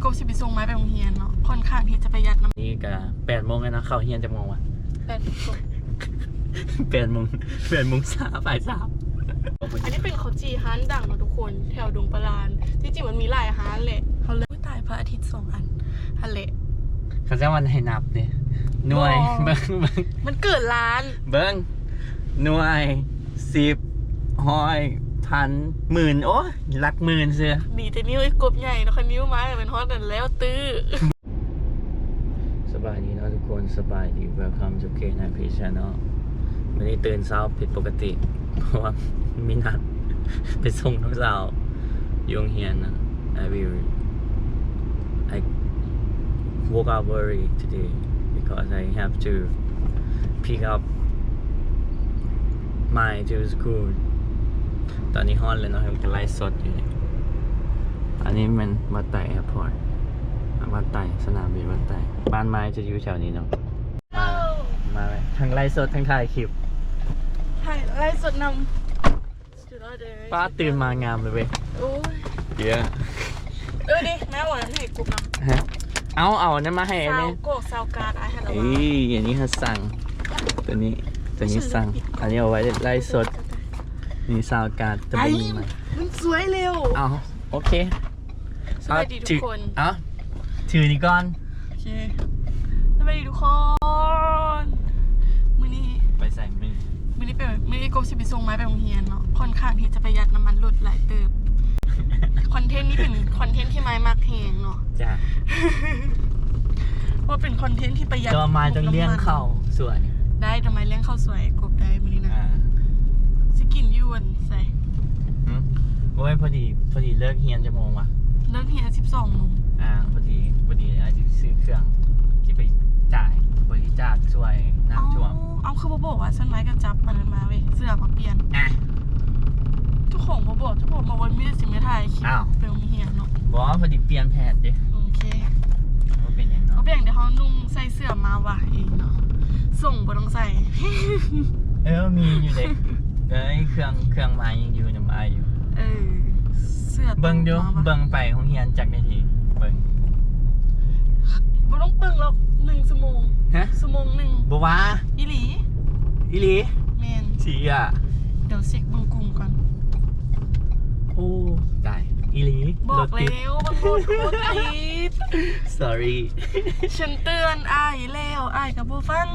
โกสิไปส่งไม้ไปโรงเรียนเนาะค่อนข้างที่จะประหยัดน้ำนี่ก็แปดโมงแล้วนะเข้าเฮียนจะโมงวะแปดสิบแปดโมงแปดโมงสามบ่ายสามอันนี้เป็นข้าวจีฮันดังเนาะทุกคนแถวดงปลานที่จริงมันมีหลายฮันแหละเขาเลยอุ๊ยตายพระอาทิตย์สองอันฮันเละเขาจะวันให้นับเนี่ยหน่วยบ่เบิ้งเบิ้งมันเกิดร้าน เบิ้งหน่วยสิบห้อย พันหมื่นโอ้ยหลักหมื่นเสือดีแต่นิ้วไอ้กบใหญ่เนาะคันนิ้วไม้เป็นฮอตนั่นแล้วตื้อสบายดีเนาะทุกคนสบายดี welcome to K 9 P Channel วันนี้ตื่นเช้าผิดปกติ เพราะว่ามีนัดไปส่งน้องสาวอยโรงเฮียนนะ I will I woke up early today because I have to pick up my to school ตอนนี้ฮอนเลยเนาะผมจะไลฟ์สดอยู่เนี่ยอันนี้มันวัดไต่แอร์พอร์ตวัดไต่สนามบินวัดไต่บ้านไม้จะอยู่แถวนี้เนาะมามาเลยทั้งไลฟ์สดทั้งถ่ายคลิปถ่ายไลฟ์สดนำสุดยอดเลยป้าตื่นมางามเลยเว้ยโอ้ยเยอะเออดิแม่วันนั้นให้กบนำฮะเอาเอาอันนั้นมาให้อันซาวนี้โกกซาวการ์ดไอ้ฮัลโหลเอ้ยอันนี้เขาสั่งตัวนี้ตัวนี้สั่งอันนี้เอาไว้ไลฟ์สด นี่ซาวการ์ดจะไอ้เป็นยังไงมันสวยเร็วเอาโอเคสวัสดีทุกคนเอาถือนี่ก่อนโอเคสวัสดีทุกคนมื้อนี้ไปใส่มือมื้อนี้ไปมื้อนี้โกสิไปส่งไม้ไปโรงเรียนเนาะค่อนข้างที่จะประหยัดน้ำมันลดหลายเติบคอนเทนต์นี้เป็นคอนเทนต์ที่ไม้มักแหงเนาะจ้ะว่าเป็นคอนเทนต์ที่ประหยัดตัวไม้ต้องเลี้ยงเข้าสวยได้ทำไมเลี้ยงข้าวสวยกบได้มื้อนี้นะ อ่า สิ กินยวนใส่หืมโอ้ยพอดีพอดีเลิกเฮียนจะโมงว่ะ เลิกเรียน12โมงอ่าพอดีพอดีอาจจะซื้อเครื่องที่ไปจ่ายบริจาคช่วยน้ำท่วมเอาเอาคือบ่บอกว่าฉันไม้ก็จับมันนั้นมาเว้ยเสื้อมาเปลี่ยนอะเจ้าของบ่บอกเจ้าของมาวันมีแต่สิไม่ถ่ายคลิปอ้าวไปโรงเรียนเนาะบอกว่าพอดีเปลี่ยนแผนดิโอเคว่าเป็นอย่างเขาเนาะเปลี่ยนเดี๋ยวเขานุ่งใส่เสื้อมาว่ะเองเนาะส่งบ่ต้องใส่ เออมีอยู่เด็ก เอ้ยเครื่องเครื่องไม้ยังอยู่ยังมาอยู่ เออ เสื้อเบิ่งดูมาว่ะเบิ่งไปของเฮียนจากนาทีเบิ่งบ่ต้องเบิ่งหรอกหนึ่งชั่วโมงฮะชั่วโมงหนึ่งบัวาอีหลีอีหลีแมนสีอะเดี๋ยวเช็คเบิ่งกลุ่มก่อนโอ้ได้อีหลีบอกรถติดแล้วมันโคตรโคตรติด sorry ฉันเตือนอ้ายแล้วอ้ายกับบ่ฟัง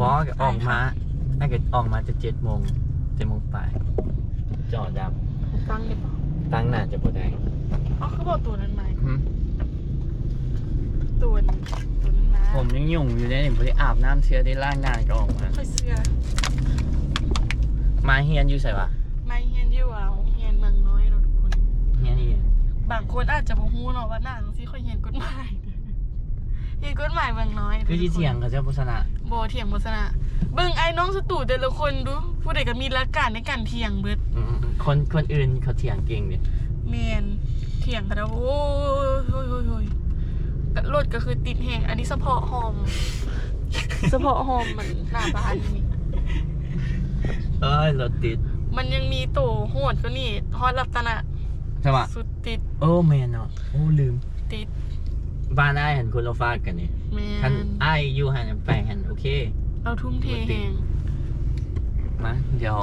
บอกออกมาถ้าเกิดออกมาจะเจ็ดโมง เจ็ดโมงไปลายจอดฟังได้ปะำตั้งหน้าจะบ่ได้อ๋อเขาบอกตัวนั้นไหมหึตัวนั้นตัวนั้นนะผมยังยุ่งอยู่เลยผมได้อาบน้ำเชื้อได้ล้างหน้าก็ออกมาค่อยเสื้อมาเฮียนอยู่ใส่ปะไม่เฮียนอยู่อะเฮียนเมืองน้อยเนาะทุกคน เฮียนนี่บางคนอาจจะบ่ฮู้เนาะว่าหนังสิค่อยเฮียนกฎหมาย เฮียนกฎหมายเมืองน้อยคือที่เถียงกับเจ้าพุทธนะบ่เถียงบ่ซะนะเบิ่งไอ้น้องสตู่แต่ละคนดู ผู้ใดก็มีหลักการในการเถียงเบิดอืมคนคนอื่นเขาเถียงเก่งดิแม่นเถียงกันแล้วโอ้ยโอ้ยโอ้ยโอ้ยแต่รถก็คือติดแฮงอันนี้เฉพาะหอมเฉพาะหอมมันหน้าบ้านนี่เอ้ยรถติดมันยังมีโตโหดก็นี่ฮอดรัตนะใช่ปะสุดติดโอ้แมนเนาะโอ้ลืมติด บ้านไอ้ายหันคนเราฟาดกันนี่แม่ท่านนไอ้ายอยู่หันไปหันโอเค เราทุ่มเทแหงมาเดี๋ยว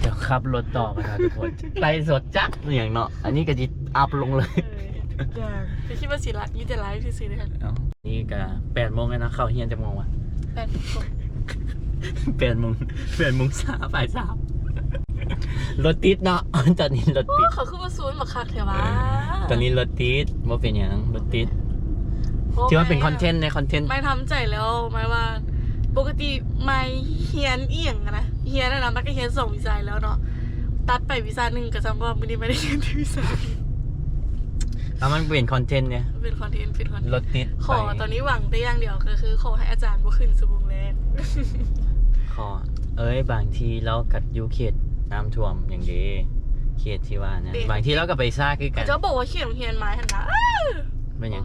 เดี๋ยวขับรถต่อกันนะทุกคนไล่สดจักอย่างเนาะอันนี้ก็จิอัพลงเลยเออทุกอย่างพี่คิดว่าสิละมีแต่ไลฟ์ที่ซื้อเลยค่ะเอ้านี่ก็แปดโมงแล้วนะเข้าเฮียนจะโมงวะแปดคนแปดโมงแปดโมงสามบ่ายสาม รถติดเนาะ ตอนนี้รถโอ้ติด เขาคือมาซูนมาคักเถอะวะตอนนี้รถติดว่าเป็นอย่างรถติดโอ้ที่ว่าเป็นไม่คอนเทนต์ในคอนเทนต์ ไม่ทำใจแล้วไม่ว่า ปกติไม่เฮียนเอียงอะนะเฮียนนะนะมันก็เฮียนส่งวีซ่าแล้วเนาะตัดไปวีซ่าหนึ่งก็จำว่ามื้อนี้ไม่ได้เฮียนที่วีซ่าแล้วมันเป็นคอนเทนต์เนี่ยเป็นคอนเทนต์เป็นคอนเทนรต์ถติดขอไปตอนนี้หวังแต่อย่างเดียวก็คือ ขอให้อาจารย์บ่ขึ้นสุบุงแรกขอ เอ้ยบางทีเรากัดอยูเขต น้ำท่วมอย่างดีเขตที่ว่าเนี่ยบางทีเราก็ไปซ่าคือกันเขาจะบอกว่าเขียนเฮียนไม้หันนะเป็นหยัง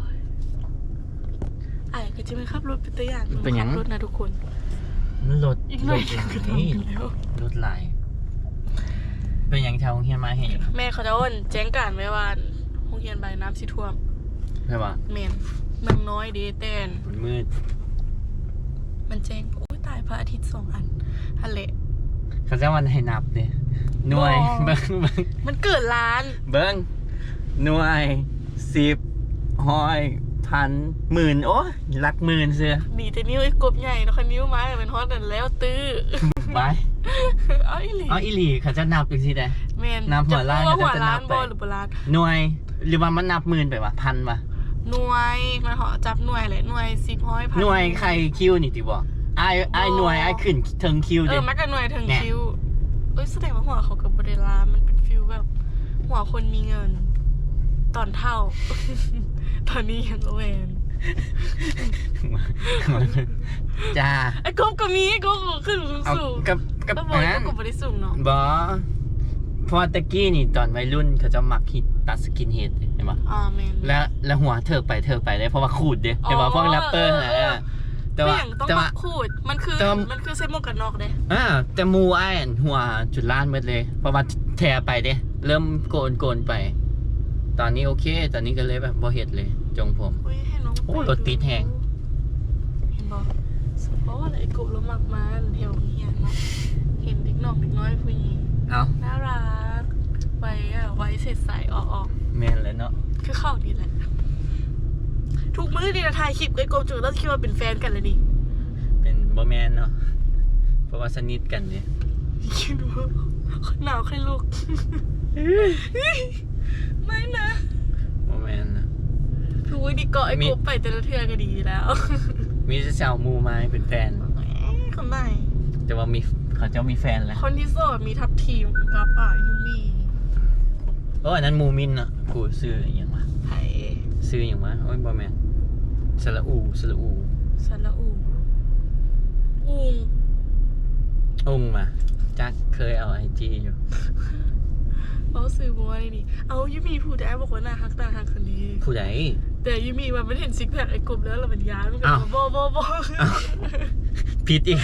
ไอ้ก็จะไม่ขับรถเป็นตัวอย่างเป็นหยังขับรถนะทุกคนมันรถอีกหรน่อยถไหลก็ต้องกันแล้วรถไหลเป็นหยังแถวเฮียนมาเห็นแม่เขาจะอ้นแจ้งการไว้ว่าโรงเรียนใบน้ำสิท่วมใช่ปะแมนเมืองน้อยเดแตนมันมืด มันแจ้งโอ้ยตายพระอาทิตย์สองอันฮัลเล เขาจะวันให้นับเนี่ยหน่วยบ่เบิ้งเบิ้งมันเกิดล้าน เบิ้งหน่วยสิบห้อยพันหมื่นโอ้ยหลักหมื่นเสือดีแต่นิ้วไอ้กบใหญ่เนาะคันนิ้วไม้เป็นฮอตนั่นแล้วตื้อไปเอาอีหลีเอาอีหลีเขาจะนับอีกทีใดแมนนับหัวล้านจะพูดว่าหัวก็จะนัล้าบนไปบอหรือบ่ล้านหน่วยหรือว่ามันนับหมื่นไปวะพันวะหน่วยมันเหาะจับหน่วยเลยหน่วยสิบห้อยพันหน่วยใครคิวนี่ติบอก ไอ้ไอ้หน่วยไอ้ขึ้นเทิงคิวเอเด้อมักกันหน่วยถึงเนี่ย คิวเอ้ยแสดงว่าหัวเขากับบริลานมันเป็นฟิลแบบ หัวคนมีเงิน ตอนเท่า ตอนนี้ยังแหวนจ้า ไอ้กบก็มีไอ้กบก็ขึ้นสูงเอาสูงกับกับก็บอกอันไอ้นั้นกบบริสูงเนาะบอเพราะว่าตะกี้นี่ตอนวัยรุ่นเขาจะมักฮิตตัดสกินเฮดเห็นปะอ่าแมน แล้วแล้วหัวเถิกไปเถิกไปได้เพราะว่าขูดเด้เห็นปะอ๋อพวกแรปเปอร์น่ะเออเออ แต่ไม่ว่าอย่างต้องแต่มาว่าขูด มันคือ แต่ว่ามันคือใส่หมวกกันน็อกเด้อ่าแต่หมูไอ้ายอันหัวจุดล้านหมดเลย เพราะว่าแทไปเด้ เริ่มโกนโกนไป ตอนนี้โอเค ตอนนี้ก็เลยแบบบ่เฮ็ดเลย จงผม อุ้ยให้น้องโอ้ไปรถติดแฮง เห็นบอกเพราะว่าไอ้กบรถมักมาแถวเฮียนเนาะเห็นเด็กน้องเด็กน้อยผู้หญิงเอ้าน่ารักไว้อะไว้เสร็จใสออกออกแม่นเลยเนาะคือเข้าดีแหละ ทุกมื้อดีนะถ่ายคลิปกับไอ้กบจุดแล้วคิดว่าเป็นแฟนกันเลยนี่เป็นบ่แม่นเนาะเพราะว่าสนิทกันเนี่ยคิดว่าหนาวใครลูกไม่นะบ่แม่นนะทุกดีเกาะไอ้มีกบไปแต่ละเทือก็ดีแล้ว มีจะแซวหมูไม้เป็นแฟนคนไหนแต่ว่ามีเขาเจ้ามีแฟนแล้วคนที่โสดมีทับทีมกับอะยูมีโอ้อันนั้นหมูมินเนาะกูซื้ออหย่างวะไผ่ซื้ออหย่างวะโอ้ยบ่แม่น สระอูสระอูสระอูอูงอุ้งมาจักเคยเอาไอจีอยู่เขาซื้อบัวเลยนี่เอายูมีพูดแต่บอกว่าน่าฮักน่าฮักคนนี้ผู้ใดแต่ยูมีมันไม่เห็นซิกแพคไอ้กบแล้วเราเป็นยานมันก็อ้าวบอบอบอผิดอีก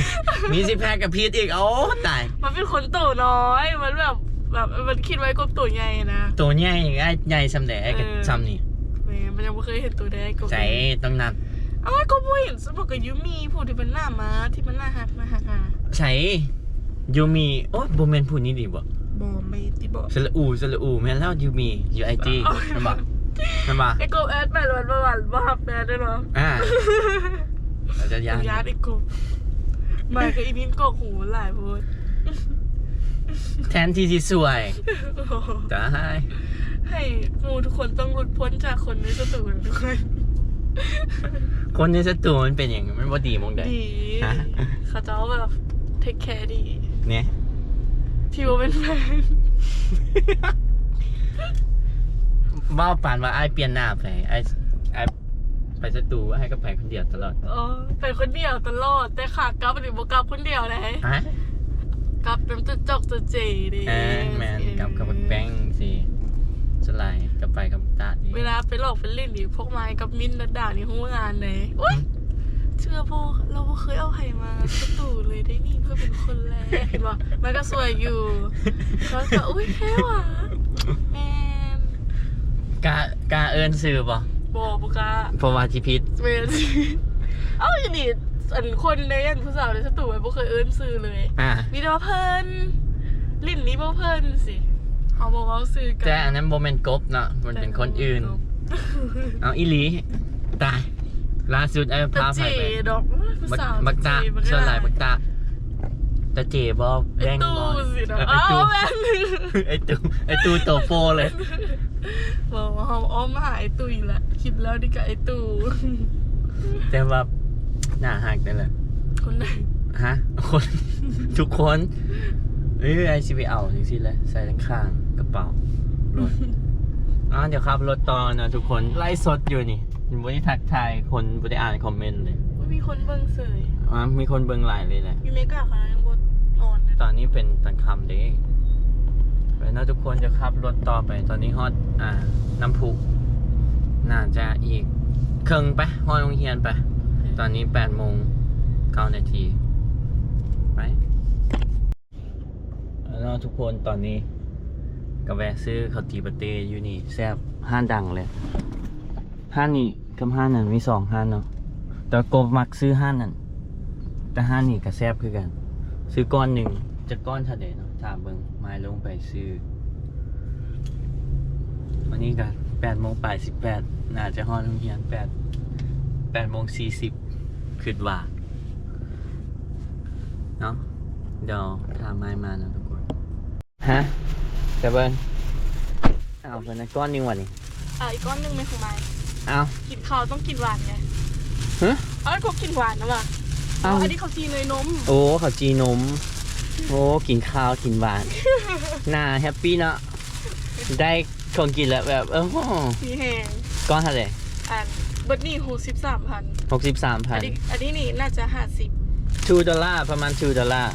มีสิแพคกับผิดอีกโอ้ตายมันเป็นคนโตน้อยมันแบบแบบมันคิดไว้กบตัวใหญ่นะตัวใหญ่ไอ้ใหญ่ซำแหน่ไอ้กับเออซำนี่แห มมันยังไม่เคยเห็นตัวแดงกบใจต้องนัดเอ้าวก็บ่เห็นสบอกกับยูมีพูดที่มันหน้ามาที่มันหน้าฮักนะฮักอะใช่ยูมีโอ้บ่แม่นผู้นี้ดีบ่บอไม่ติบอกสระอูสระอูแม่นแล้วยูมีอยู่ไอจีเอาแม่นบ่แม่นบ่ไอ้กบแอดไปวันประวันบ้าแปดด้วยเนาะอ่าเราจะยานยาดไอ้กบมากับอีนินกอกหูหลายโพดแทนที่สิสวยโอ้โหตายให้หมูทุกคนต้อง หลุดพ้นจากคนในสตูนทุกคนคนในสตูมันเป็นอย่างมันบ่ดีมองได้ดีฮะเขาจะแบบเทคแคร์ดี เนี่ยที่ว่าเป็นแฟนว่าปานว่าไอ้ายเปลี่ยนหน้าไปไอ้ไอ้ายไปสตูไอ้ายก็ไปคนเดียวตลอดอ๋อไปคนเดียวตลอด แต่ขากลับหรือบ่กลับคนเดียวเลยฮะกลับเป็นจุดจอกจุดเจดิเออแมนกับกับบักแป้งสิ สไลด์กับไปกับตาดีเวลาไปหลอกไปเล่นดิพวกไม้กับมินดัดด่านี่หูงานเลยอุ้ยเชื่อพ่อเราบ่เคยเอาไผ่มาสตูเลยได้นี่เพื่อเป็นคนแรกเห็นป่ะมันก็สวยอยู่เขาก็อุ้ยแค่หวะแมนกากาเอิญซื้อป่ะบอกบุกล้าเพราะว่าจิพิษเมนเอ้าอย่างนี้อันคนในอันผู้สาวในสตูไว้บ่เคยเอิ้นซื้อเลย อ่ามีแต่ว่าเพิ่นลิ้นนี้บ่เพิ่นสิ เขาบอกว่าซื้อกัแต่อันนั้นโมเมนต์กบเนาะมันเป็นคนอื่น เอาอีหลีตายล่าสุดไอ้แต่พาเจไปไปดอกผู้บักสาวบักตาเจบักส่วนหลายบักตาแต่เจบอไอ้แบงตู้บอสิเนาะไอ้อ้าตู้วแม่นไอ้ตู้ไอ้ตู้โตโปเลยบอกว่าเขาอ้อมมาหาไอ้ตู้อีกแล้วคิดแล้วดีกับไอ้ตู้แต่ว่าหน้าหักได้เลยคนไหนฮะคนทุกคนเอ้ยไอซีไปเอาจริงๆเลยใส่ทั้งข้างกระเป๋ารถอ่า เดี๋ยวครับรถต่อนะทุกคนไล่สดอยู่นี่ยังไม่ได้ทักทายคนไม่ได้อ่านคอมเมนต์เลยว่ามีคนเบิ่งเสยอ่ามีคนเบิ่งหลายเลยแหละมีเมกาค่ะยังบดนอนนะตอนนี้เป็นตอนค่ำเด้แล้วนะทุกคนจะขับรถต่อไป ตอนนี้ฮอดอ่าน้ำพุน่าจะอีกครึ่งไปฮอดโรงเรียนไป ตอนนี้แปดโมงเก้านาทีไปแล้วทุกคนตอนนี้ ก็แวะซื้อข้าวตีปาเต้อยู่นี่แซ่บห้านดังเลยห้านนี่กับห้านนั่นมีสองห้านเนาะแต่โกมักซื้อห้านนั่นแต่ห้านนี่ก็แซ่บคือกัน ซื้อก้อนหนึ่งจะก้อนเท่าไหร่เนาะถามเบิ่งม้ลงไปซื้อวันนี้ก็แปดโมงปลายสิบแปดน่าจะฮอดโรงเรียนแปดแปดโมงสี่สิบคิดว่าเนาะเดี๋ยวถามไม้มาเนาะทุกคน ฮะ แต่เบิ่งเอาเป็นก้อนหนึงวันนี้อะอีกก้อนหนึงเป็นของไม้เอากินข้าวต้องกินหวานไงฮะเอาไอ้พวกกินหวานนะว่ะเอา อันนี้เขาจีนเลยนมโอ้ข้าวจีนม โอ้กินข้าวกินหวาน น่าแฮปปี้เนาะได้ของกินแล้วแบบเออมีแห้งก้อนเท่าไหร่อันเบิร์ดนี่หูสิบสามพันหกสิบสามพัอันนนี้อันนี้นี่น่าจะห้าสิบทูดอลลาร์ประมาณทูดอลลาร์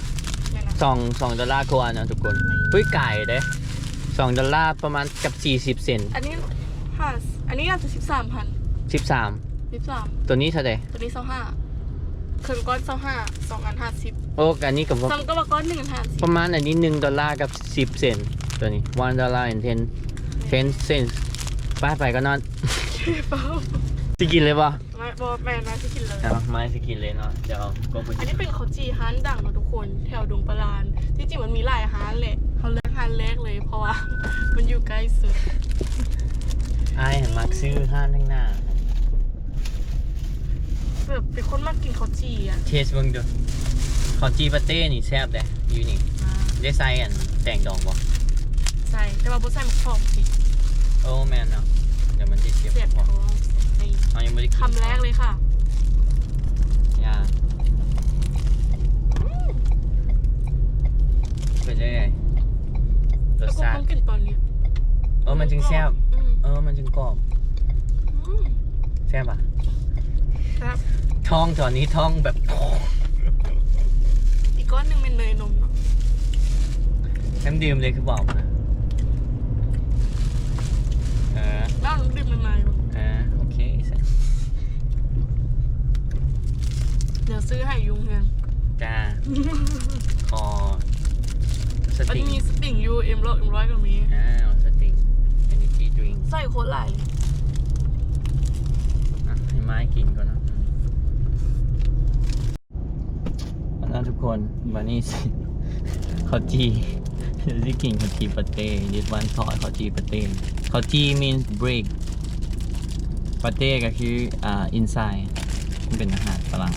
นี่นะสองสองดอลลาร์กว่าเนาะทุกคนเฮ้ยไก่เด้ สองดอลลาร์ประมาณกับสี่สิบเซนอันนี้ห้าอันนี้น่าจะสิบสามพันสิบสามสิบสามตัวนี้เท่าไหร่ตัวนี้เศร้าห้าครึ่งก้อนเศร้าห้าสองอันห้าสิบโอ้อันนี้กับซ้ำก็ว่าก้อนหนึ่งอันห้าสิบประมาณอันนี้หนึ่งดอลลาร์กับสิบเซนตัวนี้ one dollar and ten ten cents ไปไปก็นอนเปล่าจะกินเลยปะไม่บอกแม่นะที่กินเลยเอาไม่จะกินเลยเนาะเดี๋ยวก็ไปอันนี้เป็นข้าวจีฮันดังเนอะทุกคน แถวดงปลาน ที่จริงมันมีหลายฮันแหละ เขาเลือกฮันแรกเลยเพราะว่า มันอยู่ใกล้สุดไอ้เห็นมักซื้อห้านทั้างหน้า แบบเป็นคนมากกินข้าวจีอะเทสเบิ่งดูขอจีปาเต้นี่แซ่บเลยอยู่นี่มาได้ใส่อันแต่งดองบ่ใส่แต่ว่าบ่ใส่หมกฟองสิโอ้แมนเนาะเดี๋ยวมันจะเจ็บเสียบคอท้องใส่เอายังไม่ได้กินคำแรกเลยค่ะย่าเป็นยังไง รแล้สวก็ชาต้อติงกินตอนนี้เออมันจึงแซ่บอืมเออมันจึงกรอบอืมแซ่บอะครับท้องตอนนี้ท้องแบบอีกก้อนหนึ่งเป็นเนยนมเนาะน้ำดื่มเลยคือบอกนะเออแล้วน้ำดื่มมันมาอยู่เออโอเคใส่เดี๋ยวซื้อให้ยุงเฮียนจ้าคอ สมันติงมีสติ่งยูเอ็มร้อยเอ็มร้อยก็มีอ้าวสติง energy drink ใส่โคตรหลายเลยอะให้ไม้กินก่อนนะอันนั้นทุกคนวันนี้สิข้าวจีเดี๋ยวจะกินข้าวจีปาเต้ดิสวันทอดข้าวจีปาเต้ข้าวจี means break ปาเต้ก็คืออ่า inside มันเป็นอาหารฝรั่ง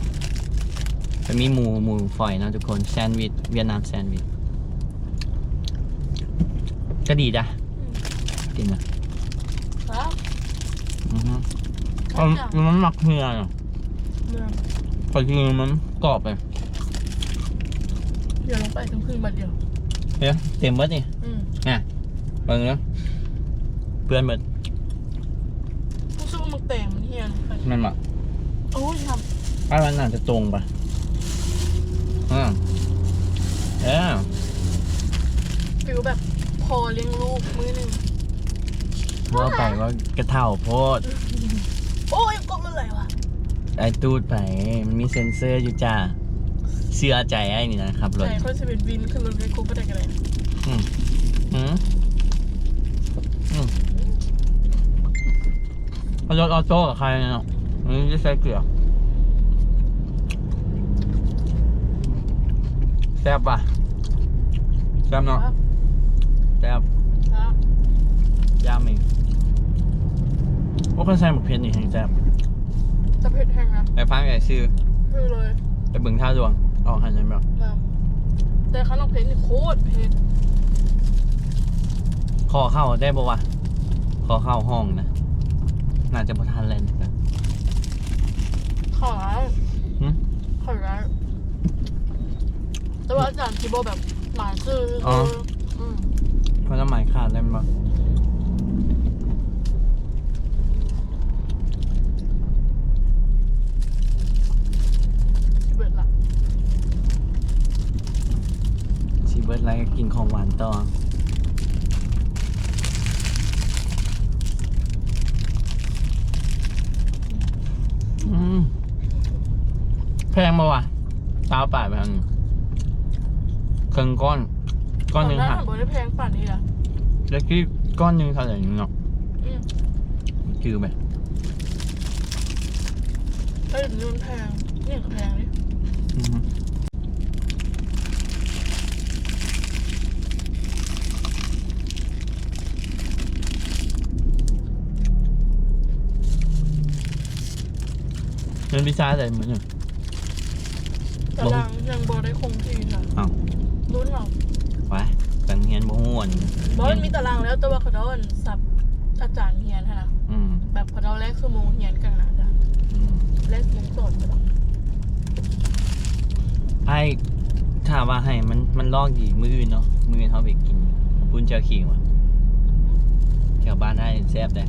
จะมีหมูหมูฝอยนะทุกคนแซนด์วิชเวียดนามแซนด์วิช ก็ดีจ้ะกินนะครับอือฮึเอามันหมักเหือเนาะเมืองพอกินมันกรอบไปเดี๋ยวลงไปถึงพึ่งบัดเดียว เฮ้ยเต็มเบิดนี่อืมน่ะเบิ่งแล้วเพื่อนเบิดผู้สู้มึงแต่งมันเฮียนไปมันหมักโอ้ยทป้ามันน่าจะตรงปะอืมเออำฟิลแบบพ อเลี้ยงลูกมือหนึ่งว่าไปว่ากระเท่าโพด โอ้ยกบมันอะไรวะไอ้ตูดไปมันมีเซ็นเซอร์อยู่จ้าเชื่อใจไอ้นี่นะครับรถใช่คนจะเป็นวินขึ้นรถไปกบไปได้กันเลยอืมอืมอืมเอารถออโต้กับใครเนาะอันนี้จะใช้เกลือแซ่บป่ะแซ่บเนาะ แซ่บครับยามอีกโอ้คนใส่หมกเพชรนี่แห่งแซ่บจะเผ็ดแห้งนะไปฟังไอ้ชื่อคือเลยไปบึงท่าดวงออกหันยังแบบนะแต่ขนมเผ็ดนี่โคตรเผ็ดขอเข้าได้บ่วะขอเข้าห้องนะน่าจะประทานแลนด์กันขอร้ายหึขอร้ายแต่ว่าอาจารย์คีโบแบบหมายซื่ออ๋ออืม เพราะน้ำหมายขาดได้มั้ยเบิดละชีเบิร์ดไลท์ก็กินของหวานต่ออืมแพงมาวะสาวป่ายไปอันหนึ่งเครื่องก้อน ก้อนหนึ่ง ต หัก บได้แพงป่านนี้ละ แล้วกี้ก้อนหนึ่งเท่าไหร่เนาะอืมคือไปถ้าเดี๋ยวนี้มันแพงเนี่ยก็แพงดิอือฮึเงินพิซซ่าอะไรเหมือนกันตารางยังบอได้คงที่ค่ะอ้าวรุ่นเราไปกันเฮียนบ่ฮู้อันบอสมีตารางแล้วแต่ว่าเขาโดนสับอาจารย์เฮียนค่ะนะอืมแบบเขาโดนแรกชั่วโมงเฮียนกันนะอาจารย์อืมแรกชั่วโมงสดก็ต้องไอ้ถ้าว่าให้มันมันลอกดีมืออื่นเนาะมืออื่นเขาไปกินปุ้นเจ้าขิงว่ะแถวบ้านได้แซ่บเลย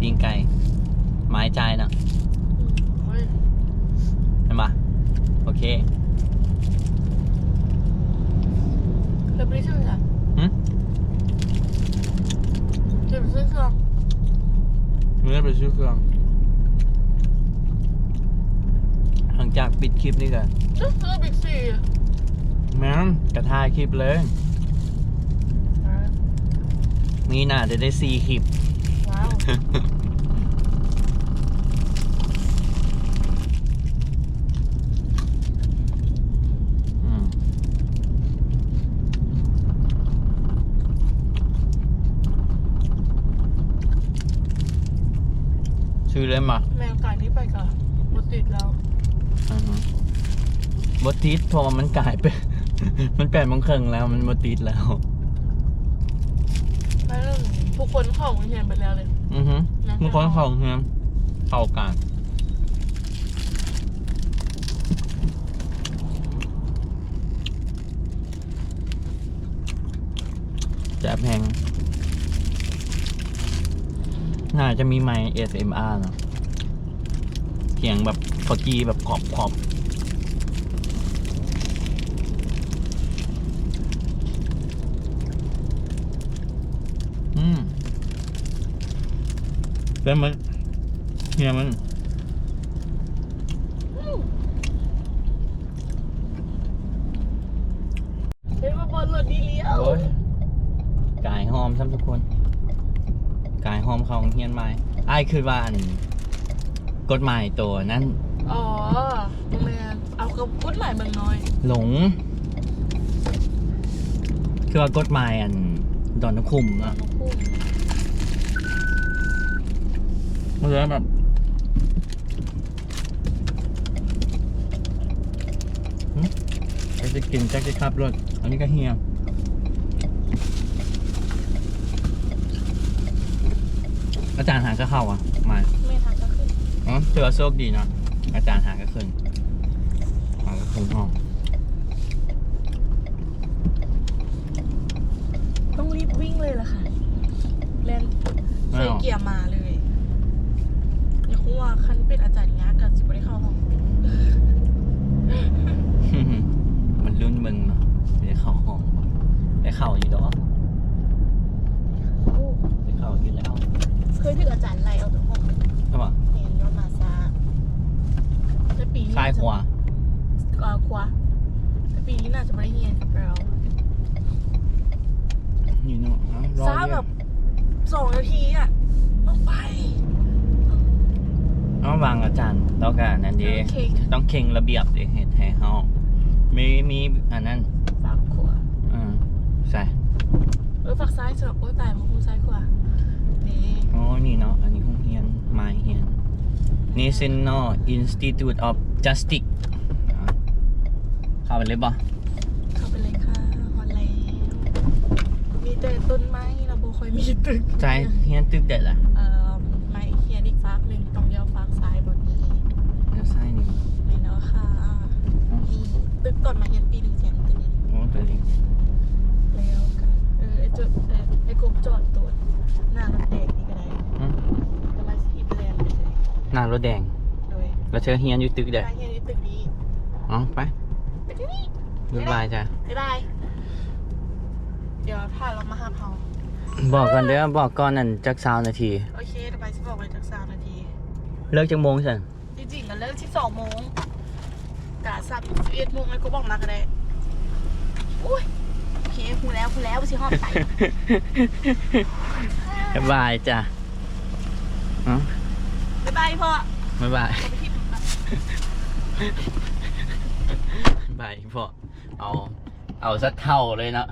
ปิ้งไก่ไม้ใจายนะเฮ้ย เห็นปะโอเค แล้วไม่ได้ชื่ออะไรหึเดี๋ยวไปซื้อเครื่องมือไปซื้อเครื่อง หลังจากปิดคลิปนี่กันซื้อซื้อบิ๊กซีแม่งกระทายคลิปเลยนี่น่าจะได้สี่คลิปว้าว อืมชื่อ เล่มอะแมงไก่นี้ไปกับรถติดแล้วอือฮึบติดเพราะว่ามันกลายเป็น มันแปดโมงครึ่งแล้วมันบติดแล้วไม่เรื่องทุกคนเข้าโรงเรียนไปแล้วเลย อือฮึเมื่อคนเข้าเฮียเข้ากันแจะแพง น่าจะมีไมค์ SMR เนอะเสียงแบบพอกีแบบขอบขอบอืมเป็นมันเฮียมันเฮ้ยมาบอลรถดีเลี้ยวโอ้ยกายหอมซ้ำทุกคน กายหอมเขาเฮียนไม้ไอ้ายคือว่าอันกฎหมายตัวนั้นอ๋อโรงเรียนเอากับกุ้นใหม่เมืองน้อย หลง คือว่ากฎหมายอันดอนนคุมน้ออะงคู่มันเลยแบบหึไอ้จะกินแจ็คจะขับรถอันนี้ก็เฮีย อาจารย์หาก็เข้าอะมาไม่ทันก็ขึ้นอ๋อถือว่าโชคดีเนาะอาจารย์หาก็ขึ้นหาก็ขึ้นห้องต้องรีบวิ่งเลยล่ะค่ะเล่นไม่ใส่หรอกเกียร์มาเลยอย่าคุ้ว่าคันเป็นอาจารย์ยากกับสิบได้เข้าห้องมันรุ่นมึงเนาะได้เข้าห้องบ่ได้เข้าอยู่ดอกได้เข้าอยู่แล้ว เคยถึงอาจารย์ไล่เอาถึงห้องใช่ปะเห็นว่ามาซาแต่ปีนี้ซ้ายขวาเออขวาแต่ปีนี้น่าจะไม่ได้เฮียนแล้วอยู่เนาะอะรอซาเรียนแบบสองนาทีอะต้องไปเอาวางอาจารย์แล้วกันนั่นดีโอเคต้องเข่งระเบียบดิเห็นให้เฮามีมีอันนั้นฝั่งขวาอืมใส่เออฝั่งซ้ายสำหรับโอ้ยตายมาคู่ซ้ายขวานี่ อ๋อนี่เนาะ อันนี้ห้องเฮียนไม้เฮียน National Institute of Justice อะเข้าไปเลยบ่เข้าไปเลยค่ะฮอนแล้วมีแต่ต้นไม้เราโบค่อยมีตึกใจเฮียนตึกเด็ดล่ะเอ่อไม้เฮียนอีกฝากหนึ่งต้องเลี้ยวฝากซ้ายบนนี้เดี๋ยวซ้ายนี่ไม่เนาะค่ะนี่ตึกก่อนมาเฮียนปีหนึ่งเสียงตัวนี้โอ้ตัวนี้แล้วกันเออไอจุดเออไอกบจอดตัวหน้ารถแดงนี่ก็ได้ อืม ก็มาสิบแลนด์ไปเลย ห น้ารถแดง โดยแล้วเธอเฮียนอยู่ตึกเด็ดไม้เฮียนอีกตึกนี้อ๋อไปไปที่นี่บ๊ายบายจ้ะบ๊ายบายเดี๋ยวถ้าเรามาหาเผาบอกกันเด้อบอกก่อนนั่นจักสาวนาที โอเคเดี๋ยวไปสิบอกไว้จากสามนาที เลิกจังโมงสันจริงๆมันเลิกที่สองโมงกะสับสิบเอ็ดโมงเลยก็บอกมาก็ได้อุ้ยโอเคคูแล้วคูแล้วไปสิห้องไปบ๊ายบายจ้ะอ๋อ บ๊ายบายพ่อบ๊ายบายเอาไปที่ใบพอเอา เอาสักเท่าเลยเนาะ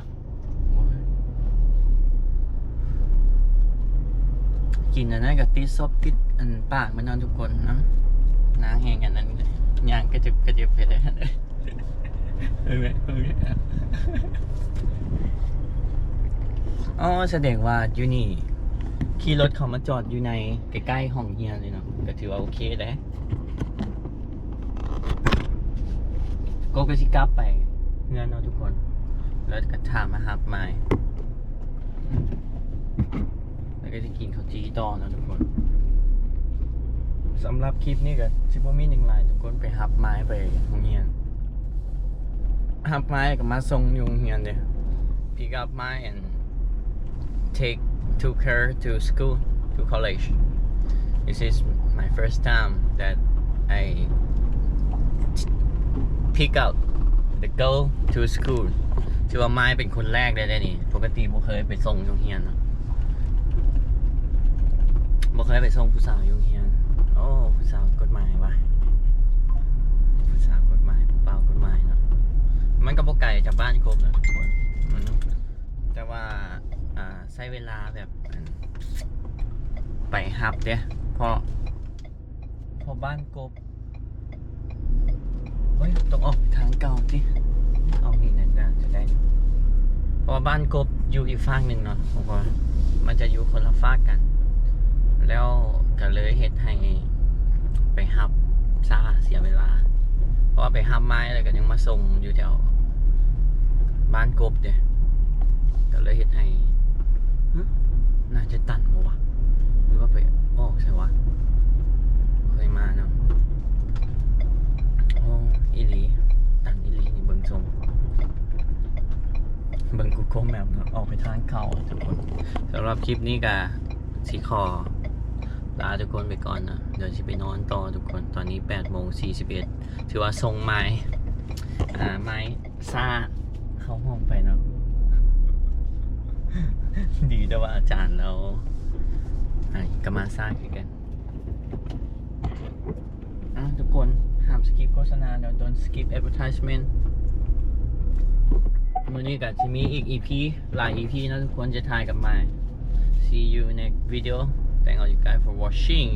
กินอันนั้นกับติดซบติดอันปากมันนอนทุกคนเนาะน้าแห้งอันนั้นเลยย่างกระจิบกระจิบไปเลยเลยเออเอออ๋อแสดงว่าอยู่นี่ขี่รถเขามาจอดอยู่ในใกล้ๆห้องเฮียเลยเนาะ ก็ถือว่าโอเคแล้วก็ก็สิกลับไปเงินเนาะทุกคน แล้วก็ถามมาหับไม้แล้วก็จะกินข้าวจีต่อเนาะทุกคนสำหรับคลิปนี้ก็ชิบว่ามีหนึ่งลายทุกคนไปหับไม้ไปโรงเรียนหับไม้ก็มาส่งอยู่โรงเรียนเลย pick up ไม้ and take took her to school to college this is my first time that I pick up the girl to school ถือว่าไม้เป็นคนแรกเลยได้นี่ ปกติบ่เคยไปส่งโรงเรียนเนาะบ่เคยไปส่งผู้สาวโรงเรียน โอ้ ผู้สาวกฎหมายวะผู้สาวกฎหมายผู้เป่ากฎหมายเนาะ มันก็บ่ไกลจากบ้านกบนะทุกคนแต่ว่า อ่า ใช้เวลาแบบ ไปฮับเด้ เพราะเพราะบ้านกบเฮ้ยต้องออกทางเก่าสิออกนี่นานๆจะได้เพราะว่าบ้านกบอยู่อีกฝั่งหนึ่งเนาะผมว่ามันจะอยู่คนละฝากกัน แล้วก็เลยเหตุให้ไปฮับซาเสียเวลา เพราะว่าไปฮับไม้อะไรกันยังมาส่งอยู่แถวบ้านกบเด้ก็เลยเหตุให้ฮะน่าจะตันมั้วะหรือว่าไปออก ใช่วะเคยมาเนาะโอ้อีลีตันอีลีนี่เบิ่งทรงเบิ่งกูโคมแมพเนาะออกไปทางเขาทุกคนสำหรับคลิปนี้ก็สีคอลาทุกคนไปก่อนนะ เดี๋ยวจะไปนอนต่อทุกคน ตอนนี้8โมง41 ถือว่าทรงไม้ อ่า ไม้ซาเข้าห้องไปเนาะ ดีแต่ว่าอาจารย์เรา อะก็มาซ่าคือกันอะทุกคนห้ามสกิปโฆษณาเดี๋ยวโดนสกิป advertisement มื่อนี้ก็จะมีอีก EP หลาย EP นะทุกคนจะถ่ายกับมา see you next video thank all you guys for watching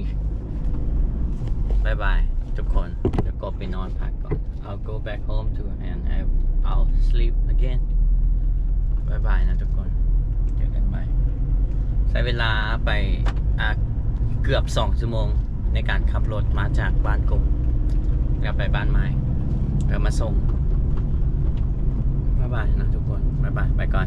bye bye ทุกคนเดี๋ยวก็ไปนอนพักก่อน I'll go back home to and I'll sleep again bye bye นะทุกคน เจอกันใหม่ใช้เวลาไป เกือบ 2 ชั่วโมงในการขับรถมาจากบ้านกงแล้วไปบ้านไม้แล้วมาส่งบ๊ายบายนะทุกคนบ๊ายบายไปก่อน